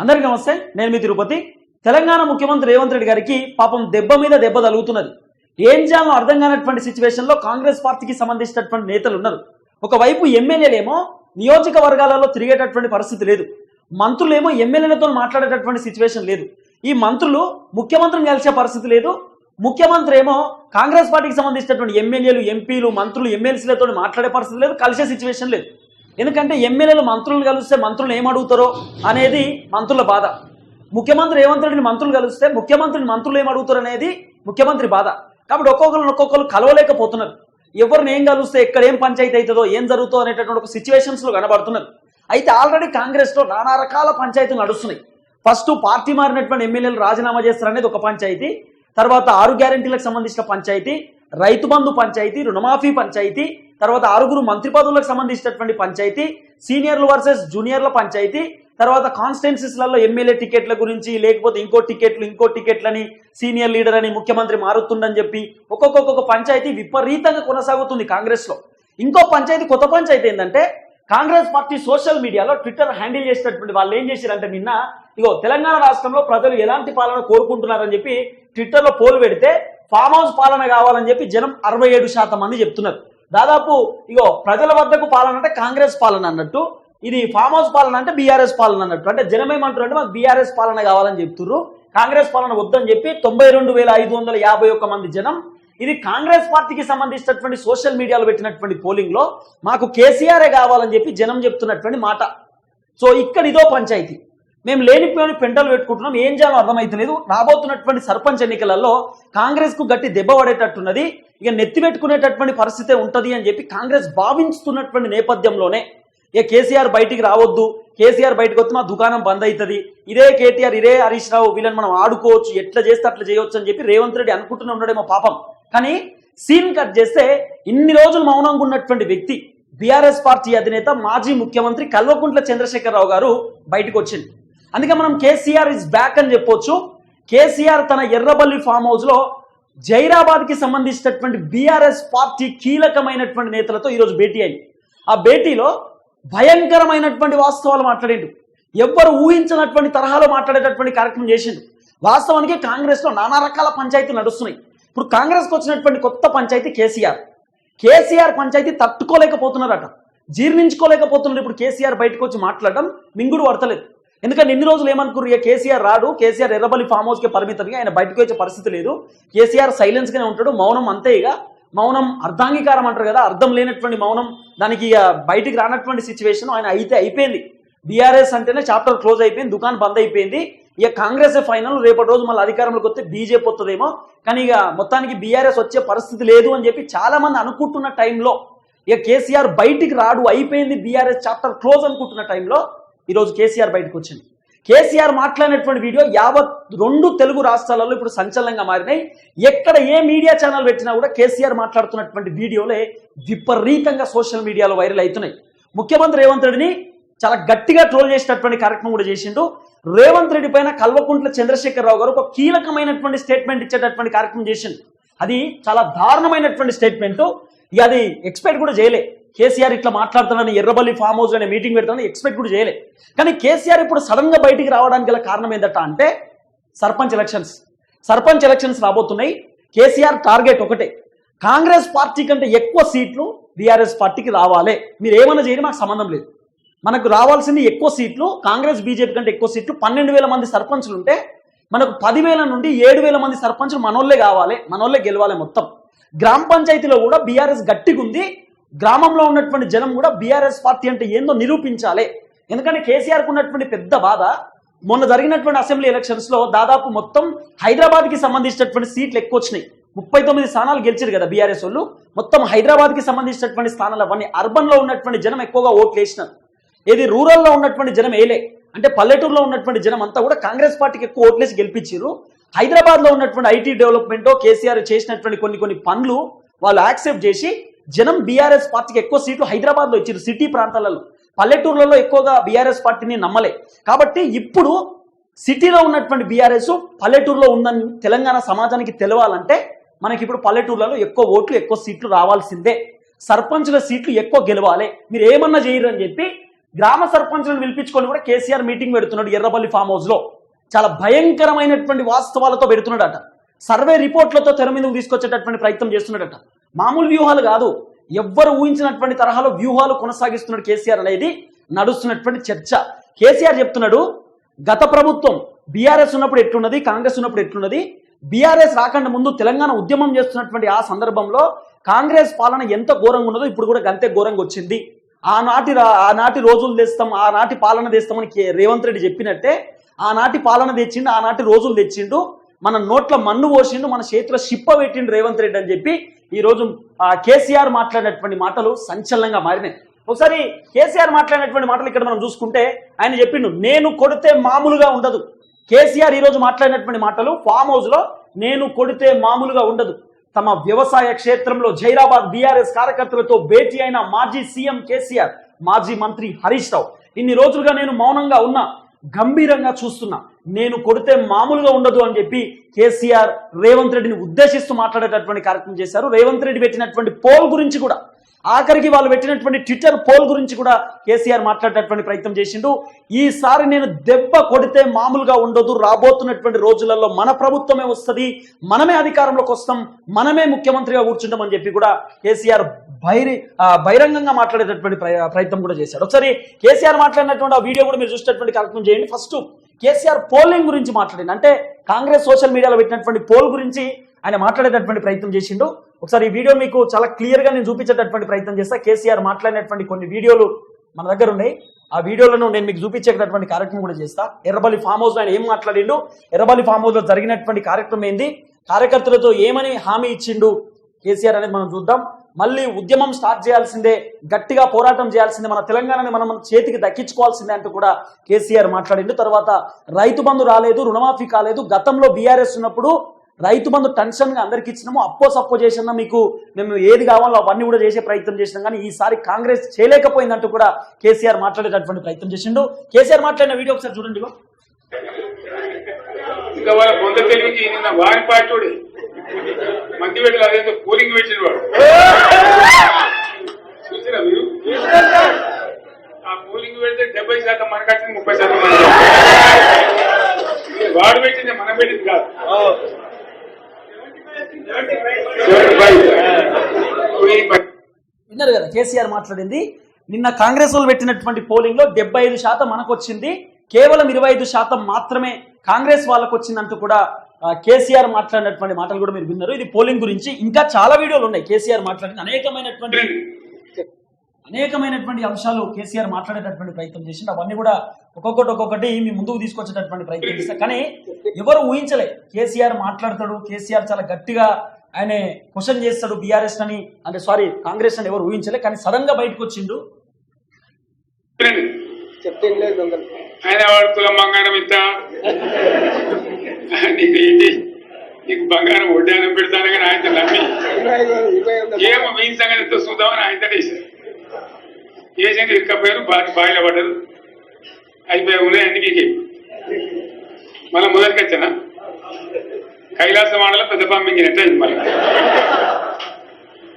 అందరికీ నమస్తే నేను మీ తిరుపతి. తెలంగాణ ముఖ్యమంత్రి రేవంత్ రెడ్డి గారికి పాపం దెబ్బ మీద దెబ్బ తగులుతున్నది. ఏం చేయాలో అర్థం కానటువంటి సిచ్యువేషన్లో కాంగ్రెస్ పార్టీకి సంబంధించినటువంటి నేతలు ఉన్నారు. ఒకవైపు ఎమ్మెల్యేలేమో నియోజకవర్గాలలో తిరిగేటటువంటి పరిస్థితి లేదు. మంత్రులేమో ఎమ్మెల్యేలతో మాట్లాడేటటువంటి సిచ్యువేషన్ లేదు. ఈ మంత్రులు ముఖ్యమంత్రిని కలిసే పరిస్థితి లేదు. ముఖ్యమంత్రి ఏమో కాంగ్రెస్ పార్టీకి సంబంధించినటువంటి ఎమ్మెల్యేలు ఎంపీలు మంత్రులు ఎమ్మెల్సీలతో మాట్లాడే పరిస్థితి లేదు. కలిసే సిచ్యువేషన్ లేదు. ఎందుకంటే ఎమ్మెల్యేలు మంత్రులను కలిస్తే మంత్రులు ఏం అడుగుతారో అనేది మంత్రుల బాధ. ముఖ్యమంత్రి రేవంత్ మంత్రులు కలిస్తే ముఖ్యమంత్రిని మంత్రులు ఏం అడుగుతారు అనేది ముఖ్యమంత్రి బాధ. కాబట్టి ఒక్కొక్కరు ఒక్కొక్కరు కలవలేకపోతున్నారు. ఎవరిని ఏం కలిస్తే ఎక్కడ ఏం పంచాయతీ అవుతుందో ఏం జరుగుతుందో అనేటటువంటి ఒక సిచ్యువేషన్స్లో కనబడుతున్నారు. అయితే ఆల్రెడీ కాంగ్రెస్లో నానా రకాల పంచాయతీలు నడుస్తున్నాయి. ఫస్ట్ పార్టీ మారినటువంటి ఎమ్మెల్యేలు రాజీనామా చేస్తారనేది ఒక పంచాయతీ తర్వాత ఆరు గ్యారెంటీలకు సంబంధించిన పంచాయతీ రైతు బంధు పంచాయతీ రుణమాఫీ పంచాయతీ తర్వాత ఆరుగురు మంత్రి పదవులకు సంబంధించినటువంటి పంచాయతీ సీనియర్లు వర్సెస్ జూనియర్ల పంచాయతీ తర్వాత కాన్స్టిట్యున్సీస్లలో ఎమ్మెల్యే టికెట్ల గురించి లేకపోతే ఇంకో టికెట్లు ఇంకో టికెట్లని సీనియర్ లీడర్ అని ముఖ్యమంత్రి మారుతుండని చెప్పి ఒక్కొక్కొక్క పంచాయతీ విపరీతంగా కొనసాగుతుంది కాంగ్రెస్లో. ఇంకో పంచాయతీ కొత్త పంచాయతీ ఏంటంటే కాంగ్రెస్ పార్టీ సోషల్ మీడియాలో ట్విట్టర్ హ్యాండిల్ చేసినటువంటి వాళ్ళు ఏం చేశారంటే నిన్న ఇగో తెలంగాణ రాష్ట్రంలో ప్రజలు ఎలాంటి పాలన కోరుకుంటున్నారని చెప్పి ట్విట్టర్లో పోల్ పెడితే ఫామ్ హౌస్ పాలన కావాలని చెప్పి జనం అరవై ఏడు శాతం మంది చెప్తున్నారు. దాదాపు ఇగో ప్రజల వద్దకు పాలన అంటే కాంగ్రెస్ పాలన అన్నట్టు ఇది ఫామ్ హౌస్ పాలన అంటే బీఆర్ఎస్ పాలన అన్నట్టు. అంటే జనం ఏమంటారు అంటే మాకు బీఆర్ఎస్ పాలన కావాలని చెప్తున్నారు కాంగ్రెస్ పాలన వద్దని చెప్పి తొంభై రెండు వేల ఐదు వందల యాభై ఒక్క మంది జనం ఇది కాంగ్రెస్ పార్టీకి సంబంధించినటువంటి సోషల్ మీడియాలో పెట్టినటువంటి పోలింగ్లో మాకు కేసీఆరే కావాలని చెప్పి జనం చెప్తున్నటువంటి మాట. సో ఇక్కడ ఇదో పంచాయతీ. మేము లేనిపోయిన పెంటలు పెట్టుకుంటున్నాం. ఏం చేయాలో అర్థమైతలేదు. రాబోతున్నటువంటి సర్పంచ్ ఎన్నికలలో కాంగ్రెస్కు గట్టి దెబ్బ పడేటట్టున్నది. ఇక నెత్తి పెట్టుకునేటటువంటి పరిస్థితే ఉంటది అని చెప్పి కాంగ్రెస్ భావించుతున్నటువంటి నేపథ్యంలోనే ఇక కేసీఆర్ బయటికి రావద్దు. కేసీఆర్ బయటకు వస్తే మా దుకాణం బంద్ అవుతుంది ఇదే కేటీఆర్ ఇదే హరీష్ రావు వీళ్ళని మనం ఆడుకోవచ్చు. ఎట్లా చేస్తే అట్లా చేయొచ్చు అని చెప్పి రేవంత్ రెడ్డి అనుకుంటూనే ఉన్నాడేమో పాపం. కానీ సీన్ కట్ చేస్తే ఇన్ని రోజులు మౌనంగా ఉన్నటువంటి వ్యక్తి బీఆర్ఎస్ పార్టీ అధినేత మాజీ ముఖ్యమంత్రి కల్వకుంట్ల చంద్రశేఖరరావు గారు బయటకు వచ్చింది అందుకే మనం కేసీఆర్ ఇస్ బ్యాక్ అని చెప్పొచ్చు. కేసీఆర్ తన ఎర్రబల్లి ఫామ్ హౌస్లో జైరాబాద్కి సంబంధించినటువంటి బీఆర్ఎస్ పార్టీ కీలకమైనటువంటి నేతలతో ఈరోజు భేటీ అయింది ఆ భేటీలో భయంకరమైనటువంటి వాస్తవాలు మాట్లాడిండు. ఎవ్వరు ఊహించినటువంటి తరహాలో మాట్లాడేటటువంటి కార్యక్రమం చేసిండు. వాస్తవానికి కాంగ్రెస్లో నానా రకాల పంచాయతీలు నడుస్తున్నాయి. ఇప్పుడు కాంగ్రెస్కి వచ్చినటువంటి కొత్త పంచాయతీ కేసీఆర్. కేసీఆర్ పంచాయతీ తట్టుకోలేకపోతున్నారట. జీర్ణించుకోలేకపోతున్నారు ఇప్పుడు కేసీఆర్ బయటకు వచ్చి మాట్లాడడం మింగుడు పడతలేదు. ఎందుకంటే ఇన్ని రోజులు ఏమనుకున్నారు ఇక కేసీఆర్ రాడు కేసీఆర్ ఎర్రబల్లి ఫామ్ హౌస్కి పరిమితంగా ఆయన బయటకు వచ్చే పరిస్థితి లేదు. కేసీఆర్ సైలెన్స్ గానే ఉంటాడు మౌనం అంతే ఇక. మౌనం అర్ధాంగీకారం అంటారు కదా అర్థం లేనటువంటి మౌనం దానికి ఇక బయటికి రానటువంటి సిచ్యువేషన్ ఆయన అయితే అయిపోయింది. బీఆర్ఎస్ అంటేనే చాప్టర్ క్లోజ్ అయిపోయింది దుకాణం బంద్ అయిపోయింది. ఇక కాంగ్రెస్ ఫైనల్ రేపటి రోజు మళ్ళీ అధికారంలోకి వస్తే బీజేపీ వస్తుందేమో. కానీ ఇక మొత్తానికి బీఆర్ఎస్ వచ్చే పరిస్థితి లేదు అని చెప్పి చాలా మంది అనుకుంటున్న టైంలో ఇక కేసీఆర్ బయటికి రాడు అయిపోయింది బీఆర్ఎస్ చాప్టర్ క్లోజ్ అనుకుంటున్న టైంలో ఈరోజు కేసీఆర్ బయటకు వచ్చింది. కేసీఆర్ మాట్లాడినటువంటి వీడియో యావత్ రెండు తెలుగు రాష్ట్రాలలో ఇప్పుడు సంచలనంగా మారినాయి. ఎక్కడ ఏ మీడియా ఛానల్ పెట్టినా కూడా కేసీఆర్ మాట్లాడుతున్నటువంటి వీడియోలే విపరీతంగా సోషల్ మీడియాలో వైరల్ అవుతున్నాయి. ముఖ్యమంత్రి రేవంత్ రెడ్డిని చాలా గట్టిగా ట్రోల్ చేసినటువంటి కార్యక్రమం కూడా చేసిండు. రేవంత్ రెడ్డి పైన కల్వకుంట్ల చంద్రశేఖరరావు గారు ఒక కీలకమైనటువంటి స్టేట్మెంట్ ఇచ్చేటటువంటి కార్యక్రమం చేసిండు. అది చాలా దారుణమైనటువంటి స్టేట్మెంట్. అది ఎక్స్పెక్ట్ కూడా చేయలే. కేసీఆర్ ఇట్లా మాట్లాడుతున్నాను ఎర్రబల్లి ఫామ్ హౌస్ అనే మీటింగ్ పెడతానని ఎక్స్పెక్ట్ కూడా చేయలే. కానీ కేసీఆర్ ఇప్పుడు సడన్గా బయటికి రావడానికి గల కారణం ఏంటంట అంటే సర్పంచ్ ఎలక్షన్స్ సర్పంచ్ ఎలక్షన్స్ రాబోతున్నాయి. కేసీఆర్ టార్గెట్ ఒకటే. కాంగ్రెస్ పార్టీ కంటే ఎక్కువ సీట్లు బీఆర్ఎస్ పార్టీకి రావాలి. మీరు ఏమైనా చేయని మాకు సంబంధం లేదు. మనకు రావాల్సింది ఎక్కువ సీట్లు కాంగ్రెస్ బీజేపీ కంటే ఎక్కువ సీట్లు పన్నెండు వేల మంది సర్పంచులు ఉంటే మనకు పదివేల నుండి ఏడు వేల మంది సర్పంచులు మనోళ్ళే కావాలి మనోళ్ళే గెలవాలి మొత్తం. గ్రామ పంచాయతీలో కూడా బీఆర్ఎస్ గట్టిగా ఉంది గ్రామంలో ఉన్నటువంటి జనం కూడా బీఆర్ఎస్ పార్టీ అంటే ఏందో నిరూపించాలి. ఎందుకంటే కేసీఆర్కు ఉన్నటువంటి పెద్ద బాధ మొన్న జరిగినటువంటి అసెంబ్లీ ఎలక్షన్స్లో దాదాపు మొత్తం హైదరాబాద్కి సంబంధించినటువంటి సీట్లు ఎక్కువ వచ్చినాయి. ముప్పై తొమ్మిది స్థానాలు గెలిచారు కదా బీఆర్ఎస్ వాళ్ళు. మొత్తం హైదరాబాద్కి సంబంధించినటువంటి స్థానాలు అవన్నీ అర్బన్లో ఉన్నటువంటి జనం ఎక్కువగా ఓట్లు వేసినారు. ఏది రూరల్లో ఉన్నటువంటి జనం ఏలే అంటే పల్లెటూరులో ఉన్నటువంటి జనం అంతా కూడా కాంగ్రెస్ పార్టీకి ఎక్కువ ఓట్లేసి గెలిపించారు. హైదరాబాద్లో ఉన్నటువంటి ఐటీ డెవలప్మెంట్ కేసీఆర్ చేసినటువంటి కొన్ని కొన్ని పనులు వాళ్ళు యాక్సెప్ట్ చేసి జనం బీఆర్ఎస్ పార్టీకి ఎక్కువ సీట్లు హైదరాబాద్లో ఇచ్చారు సిటీ ప్రాంతాలలో. పల్లెటూర్లలో ఎక్కువగా బీఆర్ఎస్ పార్టీని నమ్మలే. కాబట్టి ఇప్పుడు సిటీలో ఉన్నటువంటి బీఆర్ఎస్ పల్లెటూరులో ఉందని తెలంగాణ సమాజానికి తెలవాలంటే మనకి ఇప్పుడు పల్లెటూర్లలో ఎక్కువ ఓట్లు ఎక్కువ సీట్లు రావాల్సిందే. సర్పంచుల సీట్లు ఎక్కువ గెలవాలి. మీరు ఏమన్నా చేయరు అని చెప్పి గ్రామ సర్పంచ్లను పిలిపించుకొని కూడా కేసీఆర్ మీటింగ్ పెడుతున్నాడు ఎర్రబల్లి ఫామ్ హౌస్లో చాలా భయంకరమైనటువంటి వాస్తవాలతో పెడుతున్నాడట. సర్వే రిపోర్ట్లతో తెర మీదకు తీసుకొచ్చేటటువంటి ప్రయత్నం చేస్తున్నాడట. మామూలు వ్యూహాలు కాదు. ఎవ్వరు ఊహించినటువంటి తరహాలో వ్యూహాలు కొనసాగిస్తున్నాడు కేసీఆర్ అనేది నడుస్తున్నటువంటి చర్చ. కేసీఆర్ చెప్తున్నాడు గత ప్రభుత్వం బీఆర్ఎస్ ఉన్నప్పుడు ఎట్లున్నది కాంగ్రెస్ ఉన్నప్పుడు ఎట్లున్నది బీఆర్ఎస్ రాకుండా ముందు తెలంగాణ ఉద్యమం చేస్తున్నటువంటి ఆ సందర్భంలో కాంగ్రెస్ పాలన ఎంత ఘోరంగా ఉన్నదో ఇప్పుడు కూడా గంతే ఘోరంగా వచ్చింది. ఆనాటి ఆనాటి రోజులు తెస్తాం ఆనాటి పాలన తెస్తామని రేవంత్ రెడ్డి చెప్పినట్టే ఆనాటి పాలన తెచ్చిండు ఆనాటి రోజులు తెచ్చిండు మన నోట్ల మన్ను పోసిండు మన చేతిలో షిప్ప పెట్టిండు రేవంత్ రెడ్డి అని చెప్పి ఈరోజు ఆ, కేసీఆర్ మాట్లాడినటువంటి మాటలు సంచలనంగా మారినాయి. ఒకసారి కేసీఆర్ మాట్లాడినటువంటి మాటలు ఇక్కడ మనం చూసుకుంటే ఆయన చెప్పిండు నేను కొడితే మామూలుగా ఉండదు. కేసీఆర్ ఈరోజు మాట్లాడినటువంటి మాటలు ఫామ్ హౌస్లో నేను కొడితే మామూలుగా ఉండదు. తమ వ్యవసాయ క్షేత్రంలో జైరాబాద్ బీఆర్ఎస్ కార్యకర్తలతో భేటీ అయిన మాజీ సీఎం కేసీఆర్ మాజీ మంత్రి హరీష్ రావు. ఇన్ని రోజులుగా నేను మౌనంగా ఉన్నా గంభీరంగా చూస్తున్నా. నేను కొడితే మామూలుగా ఉండదు అని చెప్పి కేసీఆర్ రేవంత్ రెడ్డిని ఉద్దేశిస్తూ మాట్లాడేటటువంటి కార్యక్రమం చేశారు. రేవంత్ రెడ్డి పెట్టినటువంటి పోల్ గురించి కూడా ఆఖరికి వాళ్ళు పెట్టినటువంటి ట్విట్టర్ పోల్ గురించి కూడా కేసీఆర్ మాట్లాడేటటువంటి ప్రయత్నం చేసిండు. ఈసారి నేను దెబ్బ కొడితే మామూలుగా ఉండదు. రాబోతున్నటువంటి రోజులలో మన ప్రభుత్వమే వస్తుంది. మనమే అధికారంలోకి వస్తాం. మనమే ముఖ్యమంత్రిగా కూర్చుంటాం అని చెప్పి కూడా కేసీఆర్ బైరి బహిరంగంగా మాట్లాడేటటువంటి ప్రయత్నం కూడా చేశాడు. ఒకసారి కేసీఆర్ మాట్లాడినటువంటి ఆ వీడియో కూడా మీరు చూసేటటువంటి కార్యక్రమం చేయండి. ఫస్ట్ కేసీఆర్ పోలింగ్ గురించి మాట్లాడింది అంటే కాంగ్రెస్ సోషల్ మీడియాలో పెట్టినటువంటి పోల్ గురించి ఆయన మాట్లాడేటటువంటి ప్రయత్నం చేసిండు. ఒకసారి ఈ వీడియో మీకు చాలా క్లియర్గా నేను చూపించేటటువంటి ప్రయత్నం చేస్తా. కేసీఆర్ మాట్లాడినటువంటి కొన్ని వీడియోలు మన దగ్గర ఉన్నాయి. ఆ వీడియోలను నేను మీకు చూపించేటటువంటి కార్యక్రమం కూడా చేస్తా. ఎర్రబల్లి ఫామ్ హౌస్ ఆయన ఏం మాట్లాడిండు? ఎర్రబల్లి ఫామ్ హౌస్లో జరిగినటువంటి కార్యక్రమం ఏంది? కార్యకర్తలతో ఏమని హామీ ఇచ్చిండు కేసీఆర్ అనేది మనం చూద్దాం. మళ్ళీ ఉద్యమం స్టార్ట్ చేయాల్సిందే గట్టిగా పోరాటం చేయాల్సిందే మన తెలంగాణని మనం చేతికి దక్కించుకోవాల్సిందే అంటూ కూడా కేసీఆర్ మాట్లాడిండు. తర్వాత రైతు బంధు రాలేదు రుణమాఫీ కాలేదు. గతంలో బీఆర్ఎస్ ఉన్నప్పుడు రైతు బంధు టెన్షన్గా అందరికి ఇచ్చినాము. అప్పో సప్పో చేసినా మీకు మేము ఏది కావాలో అవన్నీ కూడా చేసే ప్రయత్నం చేసినాం. కానీ ఈసారి కాంగ్రెస్ చేయలేకపోయిందంటూ కూడా కేసీఆర్ మాట్లాడేటటువంటి ప్రయత్నం చేసిండు. కేసీఆర్ మాట్లాడిన వీడియో ఒకసారి చూడండి. ఇంకా వాళ్ళ పొంద తెలివికి నిన్న వారి పార్టీ మంది పెట్టాలి అదేంటో పోలింగ్ పెట్టిన వాడు. చూసిరా మీరు? ఆ పోలింగ్ పెడితే డెబ్బై శాతం మనకు వచ్చింది ముప్పై శాతం వాడు పెట్టింది మనం పెట్టింది కాదు. విన్నారు కదా కేసీఆర్ మాట్లాడింది. నిన్న కాంగ్రెస్ వాళ్ళు పెట్టినటువంటి పోలింగ్లో డెబ్బై ఐదు శాతం మనకు వచ్చింది కేవలం ఇరవై ఐదు శాతం మాత్రమే కాంగ్రెస్ వాళ్ళకు వచ్చిందంటూ కూడా కేసీఆర్ మాట్లాడినటువంటి మాటలు కూడా మీరు విన్నారు. ఇది పోలింగ్ గురించి ఇంకా చాలా వీడియోలు ఉన్నాయి. కేసీఆర్ మాట్లాడిన అనేకమైనటువంటి అనేకమైనటువంటి అంశాలు కేసీఆర్ మాట్లాడేటటువంటి ప్రయత్నం చేసిండు. అవన్నీ కూడా ఒక్కొక్కటి ఒక్కొక్కటి మీ ముందుకు తీసుకొచ్చేటటువంటి ప్రయత్నం చేస్తారు కానీ ఎవరు ఊహించలే. కేసీఆర్ మాట్లాడతాడు కేసీఆర్ చాలా గట్టిగా ఆయన క్వశ్చన్ చేస్తాడు బీఆర్ఎస్ అని. అంటే సారీ కాంగ్రెస్ అని ఎవరు ఊహించలే. కానీ సడన్గా బయటకు వచ్చిండు. నీకు బంగారం వడ్డానం పెడతాను కానీ ఆయన నమ్మి. ఏమో మీ సంగతి చూద్దామని ఆయన ఏజెంట్ ఇక్కపోయారు బాగా బాయిలో పడ్డారు. అయిపోయి ఉన్నాయి అన్ని మళ్ళీ మొదటికి వచ్చానా? కైలాస మాడలో పెద్ద పంపించినట్టు అయింది మళ్ళీ?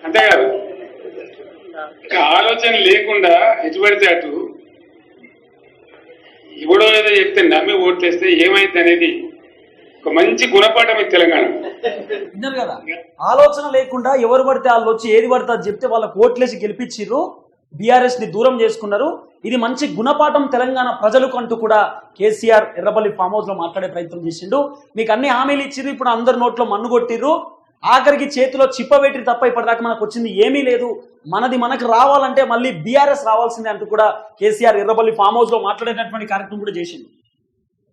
అంతేకాదు ఇక ఆలోచన లేకుండా ఎటు అటు ఎవడో ఏదో చెప్తే నమ్మి ఓట్లేస్తే ఏమైంది అనేది ఒక మంచి గుణపాఠం ఇది తెలంగాణ. కదా? ఆలోచన లేకుండా ఎవరు పడితే వాళ్ళు వచ్చి ఏది పడితే చెప్తే వాళ్ళకు ఓట్లేసి గెలిపించారు బీఆర్ఎస్ని దూరం చేసుకున్నారు. ఇది మంచి గుణపాఠం తెలంగాణ ప్రజలకు అంటూ కూడా కేసీఆర్ ఎర్రపల్లి ఫామ్ హౌస్లో మాట్లాడే ప్రయత్నం చేసిండు. మీకు అన్ని హామీలు ఇచ్చిర్రు ఇప్పుడు అందరి నోట్లో మన్ను కొట్టిర్రు. ఆఖరికి చేతిలో చిప్పబెట్టి తప్ప ఇప్పటిదాకా మనకు వచ్చింది ఏమీ లేదు. మనది మనకు రావాలంటే మళ్ళీ బీఆర్ఎస్ రావాల్సిందే అంటూ కూడా కేసీఆర్ ఎర్రపల్లి ఫామ్ హౌస్లో మాట్లాడేటటువంటి కార్యక్రమం కూడా చేసింది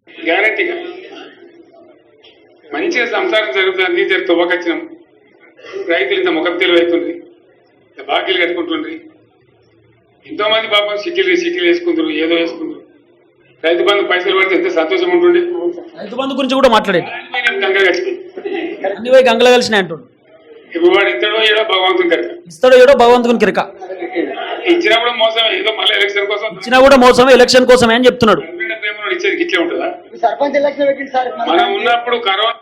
గ్యారంటీగా మంచిగా సంసారం జరుగుతుంది తువ్వకొచ్చినాం రైతులు ఇంత ముఖం తెలివైతుంది. బాకీలు కట్టుకుంటుండ్రీ. ఎంతో మంది పాపం సిటీలు సిటీలు వేసుకుంటారు ఏదో వేసుకుంటారు రైతు బంధు పైసలు పడితే ఎంత సంతోషం ఉంటుండే రైతు బంధు గురించి కూడా మాట్లాడేది. దానిపైన గంగ కలిసి. అన్ని పోయి గంగలు కలిసినాయి అంటుండు. ఇప్పుడు వాడు ఇద్దడో ఏడో భగవంతుని కనుక. ఇస్తాడో ఏడో భగవంతుని కిరక. ఇచ్చినప్పుడు మోసం ఏదో మళ్ళీ ఎలక్షన్ కోసం. ఇచ్చినా కూడా మోసమే ఎలక్షన్ కోసమే అని చెప్తున్నాడు. హస్బెండ్ ప్రేమలో ఇచ్చేది ఇట్లే ఉంటుందా? సర్పంచ్ ఎలక్షన్ పెట్టింది సార్. మనం ఉన్నప్పుడు కరోనా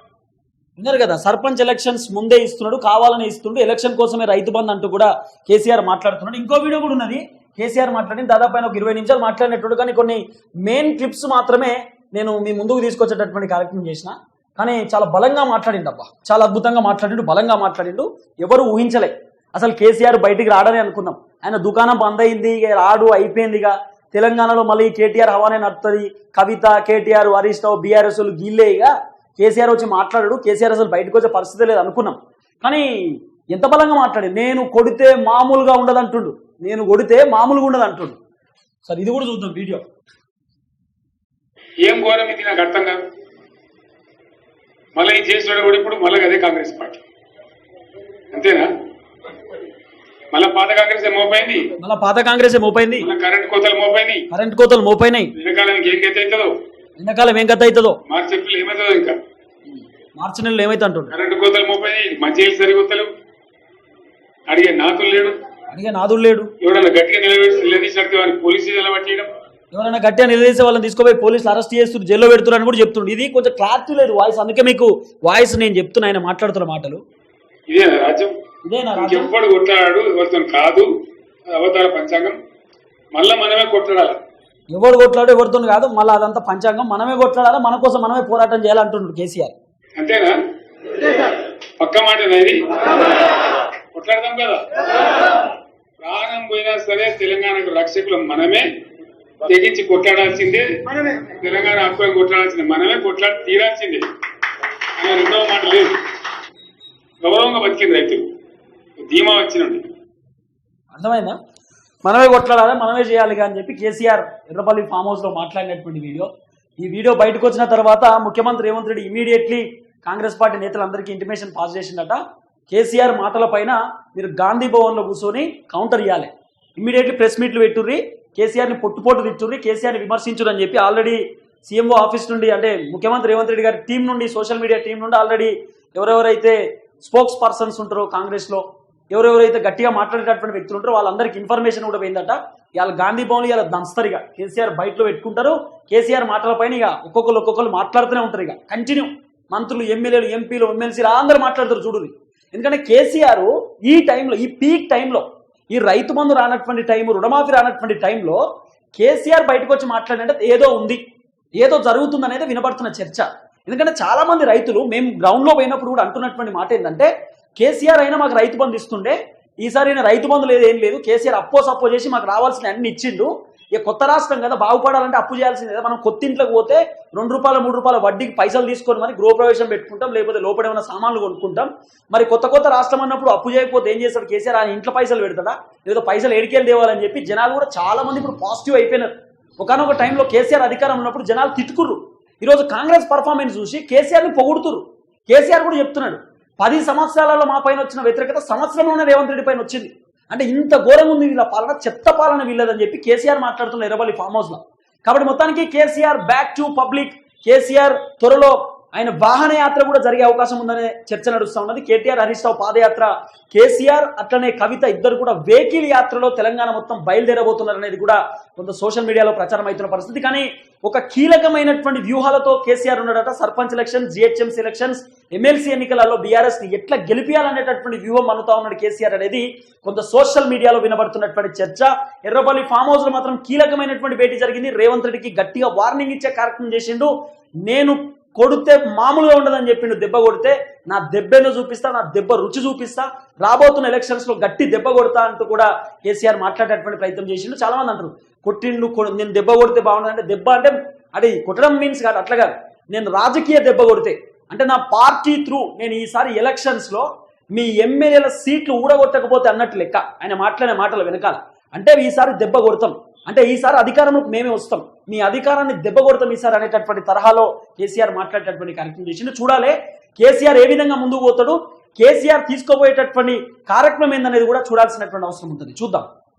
విన్నారు కదా సర్పంచ్ ఎలక్షన్స్ ముందే ఇస్తున్నాడు కావాలని ఇస్తుండు ఎలక్షన్ కోసమే రైతు బంధు అంటూ కూడా కేసీఆర్ మాట్లాడుతున్నాడు. ఇంకో వీడియో కూడా ఉన్నది. కేసీఆర్ మాట్లాడి దాదాపు ఆయన ఒక ఇరవై నిమిషాలు మాట్లాడినట్టు కానీ కొన్ని మెయిన్ క్లిప్స్ మాత్రమే నేను మీ ముందుకు తీసుకొచ్చేటటువంటి కార్యక్రమం చేసిన. కానీ చాలా బలంగా మాట్లాడిండు అబ్బా చాలా అద్భుతంగా మాట్లాడిండు బలంగా మాట్లాడిండు. ఎవరు ఊహించలే. అసలు కేసీఆర్ బయటికి రాడని అనుకున్నాం. ఆయన దుకాణం బంద్ అయింది ఇక రాడు అయిపోయింది ఇక. తెలంగాణలో మళ్ళీ కేటీఆర్ హవానే నడుతుంది కవిత కేటీఆర్ హరీష్ రావు బీఆర్ఎస్ గీల్లే ఇక. కేసీఆర్ వచ్చి మాట్లాడాడు. కేసీఆర్ అసలు బయటకు వచ్చే పరిస్థితి లేదు అనుకున్నాం. కానీ ఎంత బలంగా మాట్లాడి నేను కొడితే మామూలుగా ఉండదు అంటుండు నేను కొడితే మామూలుగా ఉండదు అంటుండు. సరే ఇది కూడా చూద్దాం వీడియో. ఏం ఘోరం ఇది నాకు అర్థం కాదు. మళ్ళీ ఈ చేసిన కూడా ఇప్పుడు మళ్ళీ అదే కాంగ్రెస్ పార్టీ. అంతేనా? మళ్ళా పాత కాంగ్రెస్ మోపైంది. మళ్ళీ పాత కాంగ్రెస్ మోపైంది. మళ్ళీ కరెంట్ కోతలు మోపైంది. కరెంట్ కోతలు మోపైనాయి. వెనకాలానికి ఏం గతి అవుతుందో? ఎండాకాలం ఏం కథ అవుతుందో? మార్చి ఏప్రిల్ ఏమవుతుందో ఇంకా? మార్చి నెలలో ఏమైతే అంటుండు కరెంటు కోతలు మోపైనాయి. మంచి సరిగొత్తలు అడిగే నాతులు లేడు. అడిగే నాదుడు లేడు. ఎవడన్నా గట్టిగా నిలబెట్టి నిలదీసినట్టు వాడిని పోలీసు నిలబట్టేయడం? ఎవరైనా గట్టిగా నిలదీసే వాళ్ళని తీసుకుపోయి పోలీసులు అరెస్ట్ చేస్తున్నారు జైల్లో పెడుతున్నారు అని కూడా చెప్తుండ్రు ఇది కొంచెం క్లారిటీ లేదు వాయిస్. అందుకే మీకు వాయిస్ నేను చెప్తున్నా ఆయన మాట్లాడుతున్న మాటలు. ఇదేనా రాజ్యం. ఇదే నా రాజ్యం. ఇంకెప్పుడు కొట్లాడాడు ఎవరితో కాదు. అవతార పంచాంగం. మళ్ళా మనమే కొట్లాడాలి. ఎవడు కొట్లాడు ఎవరితో కాదు మళ్ళీ అదంతా పంచాంగం. మనమే కొట్లాడాలి మన కోసం మనమే పోరాటం చేయాలంటున్నాడు కేసీఆర్. అంతేనా? పక్క మాట ఇది? కొట్లాడదాం కదా. ప్రాణం పోయినా సరే తెలంగాణకు రక్షకులు మనమే. తెగించి కొట్లాడాల్సిందే. తెలంగాణ హక్కులను కొట్లాడాల్సిందే. మనమే కొట్లాడి తీరాల్సిందే. అనే రెండవ మాట లేదు. గౌరవంగా బతికింది రైతులు. ధీమా వచ్చినండి అర్థమైందా? మనమే కొట్లాడాలి? మనమే చేయాలి అని చెప్పి కేసీఆర్ ఎర్రపల్లి ఫామ్ హౌస్లో మాట్లాడినటువంటి వీడియో. ఈ వీడియో బయటకు వచ్చిన తర్వాత ముఖ్యమంత్రి రేవంత్ రెడ్డి ఇమీడియట్లీ కాంగ్రెస్ పార్టీ నేతలందరికీ ఇంటిమేషన్ పాస్ చేసిందట. కేసీఆర్ మాటల పైన మీరు గాంధీ భవన్లో కూర్చొని కౌంటర్ ఇవ్వాలి ఇమ్మీడియట్లీ ప్రెస్ మీట్లు పెట్టుర్రి కేసీఆర్ని పొట్టుపోటు తిట్టుర్రి కేసీఆర్ని విమర్శించురు అని చెప్పి ఆల్రెడీ సీఎంఓ ఆఫీస్ నుండి అంటే ముఖ్యమంత్రి రేవంత్ రెడ్డి గారి టీం నుండి సోషల్ మీడియా టీం నుండి ఆల్రెడీ ఎవరెవరైతే స్పోక్స్ పర్సన్స్ ఉంటారో కాంగ్రెస్లో ఎవరెవరైతే గట్టిగా మాట్లాడేటటువంటి వ్యక్తులు ఉంటారో వాళ్ళందరికీ ఇన్ఫర్మేషన్ కూడా పోయిందట. ఇవాళ గాంధీ భవన్ ఇలా దంస్తారు ఇక కేసీఆర్ బయటలో పెట్టుకుంటారు. కేసీఆర్ మాటలపైన ఇక ఒక్కొక్కరు ఒక్కొక్కరు మాట్లాడుతూనే ఉంటారు ఇక. కంటిన్యూ మంత్రులు ఎమ్మెల్యేలు ఎంపీలు ఎమ్మెల్సీలు అందరూ మాట్లాడతారు చూడుది ఎందుకంటే కేసీఆర్ ఈ టైంలో ఈ పీక్ టైంలో ఈ రైతు బంధు రానటువంటి టైం రుణమాఫీ రానటువంటి టైంలో కేసీఆర్ బయటకు వచ్చి మాట్లాడినట్టు ఏదో ఉంది. ఏదో జరుగుతుంది అనేది వినబడుతున్న చర్చ. ఎందుకంటే చాలా మంది రైతులు మేము గ్రౌండ్లో పోయినప్పుడు కూడా అంటున్నటువంటి మాట ఏంటంటే కేసీఆర్ అయినా మాకు రైతు బంధు ఇస్తుండే ఈసారి అయినా రైతు బంధు లేదు ఏం లేదు కేసీఆర్ అప్పో సప్పో చేసి మాకు రావాల్సిన అన్ని ఇచ్చిండు ఇక కొత్త రాష్ట్రం కదా బాగుపడాలంటే అప్పు చేయాల్సిందే కదా. మనం కొత్త ఇంట్లోకి పోతే రెండు రూపాయల మూడు రూపాయల వడ్డీకి పైసలు తీసుకొని మరి గృహప్రవేశం పెట్టుకుంటాం లేకపోతే లోపల ఏమైనా సామాన్లు కొనుక్కుంటాం. మరి కొత్త కొత్త రాష్ట్రం అన్నప్పుడు అప్పు చేయకపోతే ఏం చేస్తాడు కేసీఆర్? ఆయన ఇంట్లో పైసలు పెడతాడా? లేదా పైసలు ఎడికేలు తేవాలని చెప్పి జనాలు కూడా చాలా మంది ఇప్పుడు పాజిటివ్ అయిపోయినారు. ఒకనొక టైంలో కేసీఆర్ అధికారం ఉన్నప్పుడు జనాలు తిట్టుకుర్రు. ఈరోజు కాంగ్రెస్ పర్ఫార్మెన్స్ చూసి కేసీఆర్ని పొగుడుతురు కేసీఆర్ కూడా చెప్తున్నాడు పది సంవత్సరాలలో మా పైన వచ్చిన వ్యతిరేకత సంవత్సరంలోనే రేవంత్ రెడ్డి పైన వచ్చింది. అంటే ఇంత ఘోరంగా ఉంది వీళ్ళ పాలన చెత్త పాలన వీళ్ళదని చెప్పి కేసీఆర్ మాట్లాడుతున్న ఎర్రబల్లి ఫామ్ హౌస్లో. కాబట్టి మొత్తానికి KCR back to public KCR త్వరలో ఆయన వాహనయాత్ర కూడా జరిగే అవకాశం ఉందనే చర్చ నడుస్తూ ఉన్నది. కేటీఆర్ హరీష్ రావు పాదయాత్ర. కేసీఆర్ అట్లనే కవిత ఇద్దరు కూడా వెహికల్ యాత్రలో తెలంగాణ మొత్తం బయలుదేరబోతున్నారు అనేది కూడా కొంత సోషల్ మీడియాలో ప్రచారం అవుతున్న పరిస్థితి. కానీ ఒక కీలకమైనటువంటి వ్యూహాలతో కేసీఆర్ ఉన్నాడట. Sarpanch election GHMC elections MLC ఎన్నికలలో బీఆర్ఎస్ని ఎట్లా గెలిపియాలనేటటువంటి వ్యూహం అనుతా ఉన్నాడు కేసీఆర్ అనేది. కొంత సోషల్ మీడియాలో వినబడుతున్నటువంటి చర్చ. ఎర్రపల్లి ఫామ్ హౌస్లో మాత్రం కీలకమైనటువంటి భేటీ జరిగింది. రేవంత్ రెడ్డికి గట్టిగా వార్నింగ్ ఇచ్చే కార్యక్రమం చేసిండు. నేను కొడితే మామూలుగా ఉండదని చెప్పిండు దెబ్బ కొడితే. నా దెబ్బను చూపిస్తా నా దెబ్బ రుచి చూపిస్తా. రాబోతున్న ఎలక్షన్స్లో గట్టి దెబ్బ కొడతా అంటూ కూడా కేసీఆర్ మాట్లాడేటువంటి ప్రయత్నం చేసిండు. చాలా మంది అంటారు కొట్టిండు కొ- నేను దెబ్బ కొడితే బాగుండదు అంటే దెబ్బ అంటే అది కొట్టడం మీన్స్ కాదు అట్లా కాదు. నేను రాజకీయ దెబ్బ కొడితే అంటే నా పార్టీ త్రూ నేను ఈసారి ఎలక్షన్స్లో మీ ఎమ్మెల్యేల సీట్లు ఊడగొట్టకపోతే అన్నట్టు లెక్క. ఆయన మాట్లాడే మాటలు వెనకాల. అంటే ఈసారి దెబ్బ కొడతాం. అంటే ఈసారి అధికారంలోకి మేమే వస్తాం. మీ అధికారాన్ని దెబ్బ కొడతాం ఈసారి అనేటటువంటి తరహాలో కేసీఆర్ మాట్లాడేటటువంటి కార్యక్రమం చేసిండు. చూడాలి కేసీఆర్ ఏ విధంగా ముందుకు పోతాడు కేసీఆర్ తీసుకోబోయేటటువంటి కార్యక్రమం ఏందనేది కూడా చూడాల్సినటువంటి అవసరం ఉంటుంది. చూద్దాం.